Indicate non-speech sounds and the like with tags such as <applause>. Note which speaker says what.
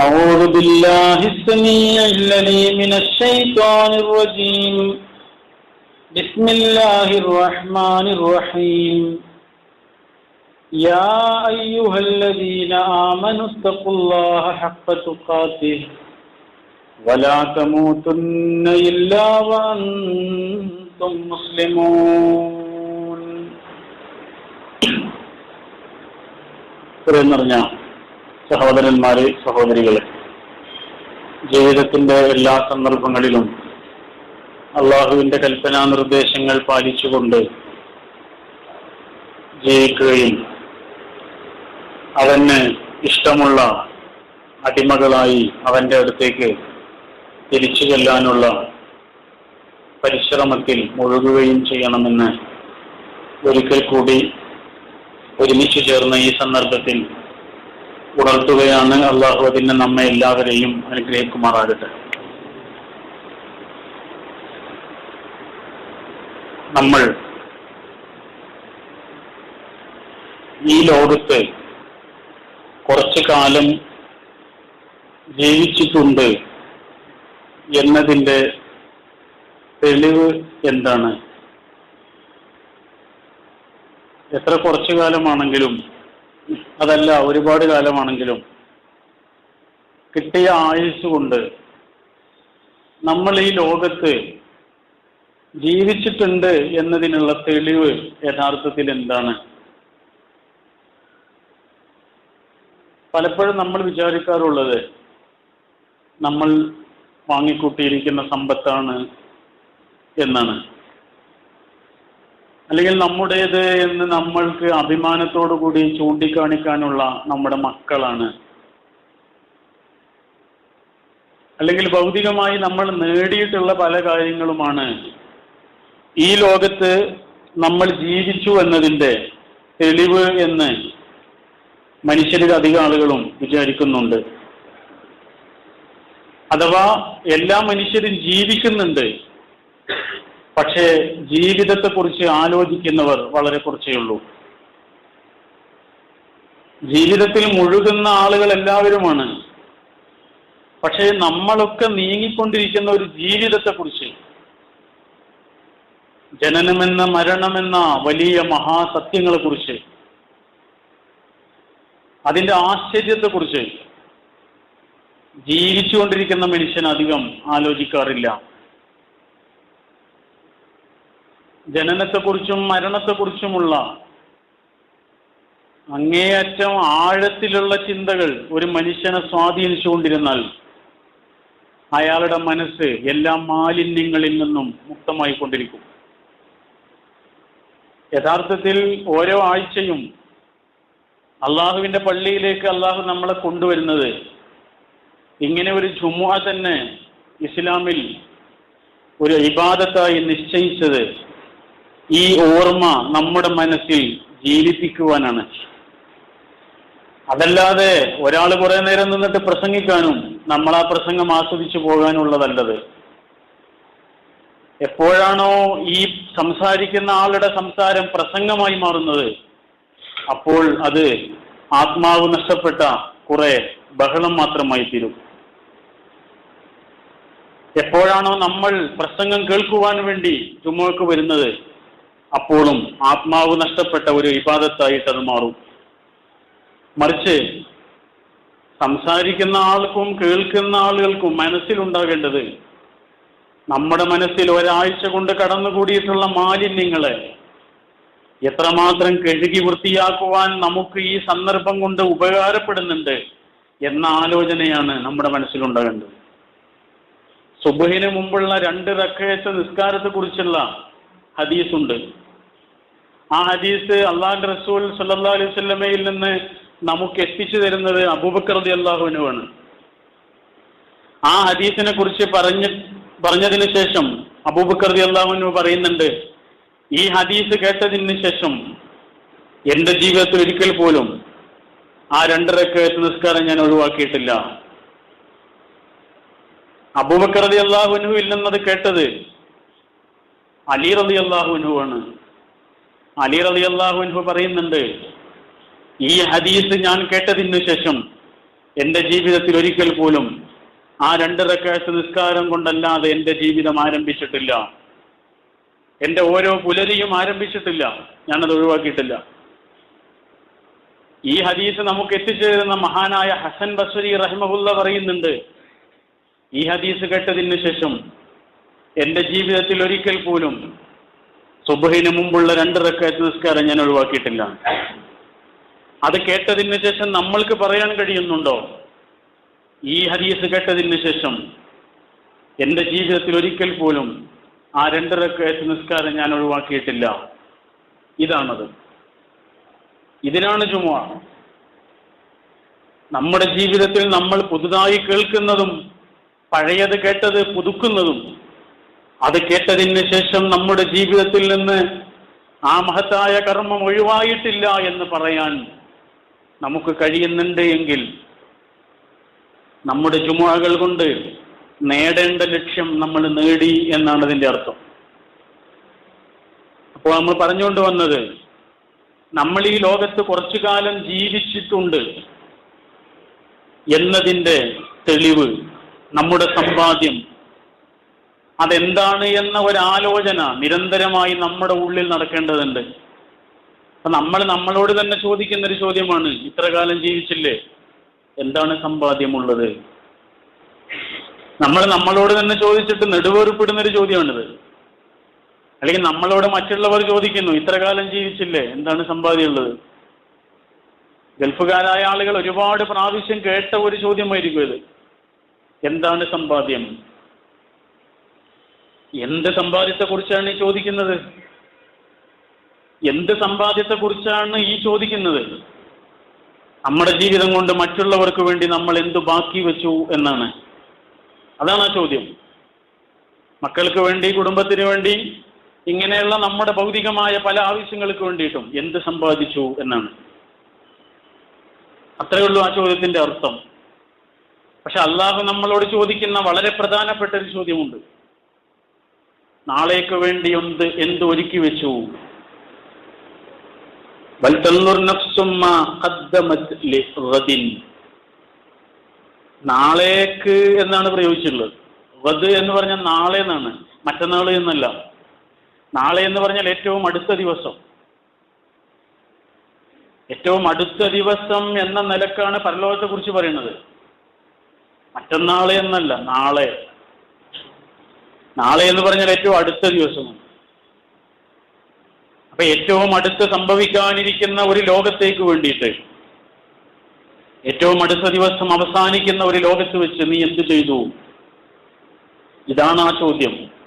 Speaker 1: أعوذ بالله السميع العليم من الشيطان الرجيم. بسم الله الرحمن الرحيم. يا أيها الذين آمنوا اتقوا الله حق تقاته. ولا تموتن إلا وأنتم مسلمون. <coughs> സഹോദരന്മാരെ സഹോദരികളെ ജീവിതത്തിന്റെ എല്ലാ സന്ദർഭങ്ങളിലും അള്ളാഹുവിന്റെ കൽപ്പനാ നിർദ്ദേശങ്ങൾ പാലിച്ചുകൊണ്ട് ജീവിക്കുകയും അവന് ഇഷ്ടമുള്ള അടിമകളായി അവന്റെ അടുത്തേക്ക് തിരിച്ചു ചെല്ലാനുള്ള പരിശ്രമത്തിൽ മുഴുകുകയും ചെയ്യണമെന്ന് ഒരിക്കൽ കൂടി ഒരുമിച്ച് ചേർന്ന ഈ സന്ദർഭത്തിൽ ഉണർത്തുകയാണ് അള്ളാഹു അതിന് നമ്മെ എല്ലാവരെയും അനുഗ്രഹിക്കുമാറാകട്ടെ. നമ്മൾ ഈ ലോകത്ത് കുറച്ചു കാലം ജീവിച്ചിട്ടുണ്ട് എന്നതിന്റെ തെളിവ് എന്താണ്? എത്ര കുറച്ചു കാലമാണെങ്കിലും അതല്ല ഒരുപാട് കാലമാണെങ്കിലും കിട്ടിയ ആയുസ് കൊണ്ട് നമ്മൾ ഈ ലോകത്ത് ജീവിച്ചിട്ടുണ്ട് എന്നതിനുള്ള തെളിവ് യഥാർത്ഥത്തിൽ എന്താണ്? പലപ്പോഴും നമ്മൾ വിചാരിക്കാറുള്ളത് നമ്മൾ വാങ്ങിക്കൂട്ടിയിരിക്കുന്ന സമ്പത്താണ് എന്നാണ്. അല്ലെങ്കിൽ നമ്മുടേത് എന്ന് നമ്മൾക്ക് അഭിമാനത്തോടു കൂടി ചൂണ്ടിക്കാണിക്കാനുള്ള നമ്മുടെ മക്കളാണ്. അല്ലെങ്കിൽ ഭൗതികമായി നമ്മൾ നേടിയിട്ടുള്ള പല കാര്യങ്ങളുമാണ്. ഈ ലോകത്ത് നമ്മൾ ജീവിച്ചു എന്നതിന്റെ തെളിവ് എന്ന് മനുഷ്യരിൽ അധികം ആളുകളും വിചാരിക്കുന്നുണ്ട്. അഥവാ എല്ലാ മനുഷ്യരും ജീവിക്കുന്നുണ്ട്. പക്ഷേ ജീവിതത്തെക്കുറിച്ച് ആലോചിക്കുന്നവർ വളരെ കുറച്ചേ ഉള്ളൂ. ജീവിതത്തിൽ മുഴുകുന്ന ആളുകൾ എല്ലാവരുമാണ്. പക്ഷേ നമ്മളൊക്കെ നീങ്ങിക്കൊണ്ടിരിക്കുന്ന ഒരു ജീവിതത്തെക്കുറിച്ച്. ജനനമെന്ന മരണമെന്ന വലിയ മഹാസത്യങ്ങളെക്കുറിച്ച്. അതിന്റെ ആശ്ചര്യത്തെക്കുറിച്ച്. ജീവിച്ചുകൊണ്ടിരിക്കുന്ന മനുഷ്യൻ അധികം ആലോചിക്കാറില്ല. ജനനത്തെക്കുറിച്ചും മരണത്തെക്കുറിച്ചുമുള്ള അങ്ങേയറ്റം ആഴത്തിലുള്ള ചിന്തകൾ ഒരു മനുഷ്യനെ സ്വാധീനിച്ചുകൊണ്ടിരുന്നാൽ അയാളുടെ മനസ്സ് എല്ലാ മാലിന്യങ്ങളിൽ നിന്നും മുക്തമായി കൊണ്ടിരിക്കും യഥാർത്ഥത്തിൽ ഓരോ ആഴ്ചയും അള്ളാഹുവിന്റെ പള്ളിയിലേക്ക് അള്ളാഹു നമ്മളെ കൊണ്ടുവരുന്നത് ഇങ്ങനെ ഒരു ജുമുഅ തന്നെ ഇസ്ലാമിൽ ഒരു ഇബാദത്തായി നിശ്ചയിച്ചത് ഈ ഓർമ്മ നമ്മുടെ മനസ്സിൽ ജീവിപ്പിക്കുവാനാണ്. അതല്ലാതെ ഒരാൾ കുറെ നേരം നിന്നിട്ട് പ്രസംഗിക്കാനും നമ്മൾ ആ പ്രസംഗം ആസ്വദിച്ചു പോകാനുള്ളതല്ലത്. എപ്പോഴാണോ ഈ സംസാരിക്കുന്ന ആളുടെ സംസാരം പ്രസംഗമായി മാറുന്നത് അപ്പോൾ അത് ആത്മാവ് നഷ്ടപ്പെട്ട കുറെ ബഹളം മാത്രമായി തീരും. എപ്പോഴാണോ നമ്മൾ പ്രസംഗം കേൾക്കുവാൻ വേണ്ടി ചുമക്ക് വരുന്നത് അപ്പോഴും ആത്മാവ് നഷ്ടപ്പെട്ട ഒരു വിവാദത്തായിട്ട് അത് മാറും. മറിച്ച് സംസാരിക്കുന്ന ആൾക്കും കേൾക്കുന്ന ആളുകൾക്കും മനസ്സിലുണ്ടാകേണ്ടത് നമ്മുടെ മനസ്സിൽ ഒരാഴ്ച കൊണ്ട് കടന്നുകൂടിയിട്ടുള്ള മാലിന്യങ്ങളെ എത്രമാത്രം കഴുകി വൃത്തിയാക്കുവാൻ നമുക്ക് ഈ സന്ദർഭം കൊണ്ട് ഉപകാരപ്പെടുന്നുണ്ട് എന്ന ആലോചനയാണ് നമ്മുടെ മനസ്സിലുണ്ടാകേണ്ടത്. സുബഹിന് മുമ്പുള്ള രണ്ട് റക്കയച്ച നിസ്കാരത്തെ കുറിച്ചുള്ള ഹദീസുണ്ട്. ആ ഹദീസ് അള്ളാഹ് റസൂൽ സല്ലാ അലൈഹി സ്വല്ലമയിൽ നിന്ന് നമുക്ക് എത്തിച്ചു തരുന്നത് അബൂബക്കർ അലി അള്ളാഹുവിനുമാണ് ആ ഹദീസിനെ കുറിച്ച് പറഞ്ഞ് പറഞ്ഞതിന് ശേഷം അബൂബക്കർ അലി അള്ളാഹുവിനു പറയുന്നുണ്ട് ഈ ഹദീസ് കേട്ടതിന് ശേഷം എന്റെ ജീവിതത്തിൽ ഒരിക്കൽ പോലും ആ രണ്ടരക്കയത്ത് നിസ്കാരം ഞാൻ ഒഴിവാക്കിയിട്ടില്ല. അബൂബക്കർ അലി അള്ളാഹുനുവിൽ നിന്നത് കേട്ടത് അലി റലി അള്ളാഹുവിനു ആണ്. അലി റലി അള്ളാഹുവിനു പറയുന്നുണ്ട് ഈ ഹദീസ് ഞാൻ കേട്ടതിന് ശേഷം എന്റെ ജീവിതത്തിൽ ഒരിക്കൽ പോലും ആ രണ്ട് റക്കാത്ത് നിസ്കാരം കൊണ്ടല്ലാതെ എന്റെ ജീവിതം ആരംഭിച്ചിട്ടില്ല. എന്റെ ഓരോ പുലരിയും ആരംഭിച്ചിട്ടില്ല. ഞാനത് ഒഴിവാക്കിയിട്ടില്ല. ഈ ഹദീസ് നമുക്ക് എത്തിച്ചേരുന്ന മഹാനായ ഹസൻ ബസ്വരി റഹ്മഹുല്ല പറയുന്നുണ്ട് ഈ ഹദീസ് കേട്ടതിന് ശേഷം എന്റെ ജീവിതത്തിൽ ഒരിക്കൽ പോലും സുബഹിന് മുമ്പുള്ള രണ്ട് റക്കാത്ത് നിസ്കാരം ഞാൻ ഒഴിവാക്കിയിട്ടില്ല. അത് കേട്ടതിന് ശേഷം നമ്മൾക്ക് പറയാൻ കഴിയുന്നുണ്ടോ? ഈ ഹദീസ് കേട്ടതിന് ശേഷം എന്റെ ജീവിതത്തിൽ ഒരിക്കൽ പോലും ആ രണ്ട് റക്കാത്ത് നിസ്കാരം ഞാൻ ഒഴിവാക്കിയിട്ടില്ല. ഇതാണത്. ഇതിനാണ് ചുമ നമ്മുടെ ജീവിതത്തിൽ നമ്മൾ പുതുതായി കേൾക്കുന്നതും പഴയത് കേട്ടത് പുതുക്കുന്നതും അത് കേട്ടതിന് ശേഷം നമ്മുടെ ജീവിതത്തിൽ നിന്ന് ആ മഹത്തായ കർമ്മം ഒഴിവായിട്ടില്ല എന്ന് പറയാൻ നമുക്ക് കഴിയുന്നുണ്ട് എങ്കിൽ നമ്മുടെ ചുമകൾ കൊണ്ട് നേടേണ്ട ലക്ഷ്യം നമ്മൾ നേടി എന്നാണ് അതിന്റെ അർത്ഥം. അപ്പോൾ നമ്മൾ പറഞ്ഞുകൊണ്ട് വന്നത് നമ്മൾ ഈ ലോകത്ത് കുറച്ചു കാലം ജീവിച്ചിട്ടുണ്ട് എന്നതിന്റെ തെളിവ് നമ്മുടെ സമ്പാദ്യം അതെന്താണ് എന്ന ഒരാലോചന നിരന്തരമായി നമ്മുടെ ഉള്ളിൽ നടക്കേണ്ടതുണ്ട്. അപ്പൊ നമ്മൾ നമ്മളോട് തന്നെ ചോദിക്കുന്ന ഒരു ചോദ്യമാണ് ഇത്ര കാലം ജീവിച്ചില്ലേ? എന്താണ് സമ്പാദ്യമുള്ളത്? നമ്മൾ നമ്മളോട് തന്നെ ചോദിച്ചിട്ട് നെടുവേർപ്പെടുന്ന ഒരു ചോദ്യമാണിത്. അല്ലെങ്കിൽ നമ്മളോട് മറ്റുള്ളവർ ചോദിക്കുന്നു ഇത്ര കാലം ജീവിച്ചില്ലേ? എന്താണ് സമ്പാദ്യമുള്ളത്? ഗൾഫുകാരായ ആളുകൾ ഒരുപാട് പ്രാവശ്യം കേട്ട ഒരു ചോദ്യമായിരിക്കും ഇത്. എന്താണ് സമ്പാദ്യം? എന്ത് സമ്പാദ്യത്തെക്കുറിച്ചാണ് ഈ ചോദിക്കുന്നത്? എന്ത് സമ്പാദ്യത്തെക്കുറിച്ചാണ് ഈ ചോദിക്കുന്നത്? നമ്മുടെ ജീവിതം കൊണ്ട് മറ്റുള്ളവർക്ക് വേണ്ടി നമ്മൾ എന്ത് ബാക്കി വെച്ചു എന്നാണ്. അതാണ് ആ ചോദ്യം. മക്കൾക്ക് വേണ്ടി കുടുംബത്തിന് വേണ്ടി ഇങ്ങനെയുള്ള നമ്മുടെ ഭൗതികമായ പല ആവശ്യങ്ങൾക്ക് വേണ്ടിയിട്ടും എന്ത് സമ്പാദിച്ചു എന്നാണ്. അത്രയേ ഉള്ളൂ ആ ചോദ്യത്തിന്റെ അർത്ഥം. പക്ഷെ അള്ളാഹു നമ്മളോട് ചോദിക്കുന്ന വളരെ പ്രധാനപ്പെട്ട ഒരു ചോദ്യമുണ്ട്. നാളേക്ക് വേണ്ടി എന്ത് എന്ത് ഒരുക്കി വെച്ചു. നാളേക്ക് എന്നാണ് പ്രയോഗിച്ചിട്ടുള്ളത്. വത് എന്ന് പറഞ്ഞാൽ നാളെ എന്നാണ്. മറ്റന്നാൾ എന്നല്ല. നാളെ എന്ന് പറഞ്ഞാൽ ഏറ്റവും അടുത്ത ദിവസം. ഏറ്റവും അടുത്ത ദിവസം എന്ന നിലക്കാണ് പരലോകത്തെ കുറിച്ച് പറയുന്നത്. മറ്റന്നാളെ എന്നല്ല നാളെ. നാളെ എന്ന് പറഞ്ഞാൽ ഏറ്റവും അടുത്ത ദിവസമാണ്. അപ്പൊ ഏറ്റവും അടുത്ത് സംഭവിക്കാനിരിക്കുന്ന ഒരു ലോകത്തേക്ക് വേണ്ടിയിട്ട് ഏറ്റവും അടുത്ത ദിവസം അവസാനിക്കുന്ന ഒരു ലോകത്ത് വെച്ച് നീ എന്ത് ചെയ്തു? ഇതാണ് ആ ചോദ്യം.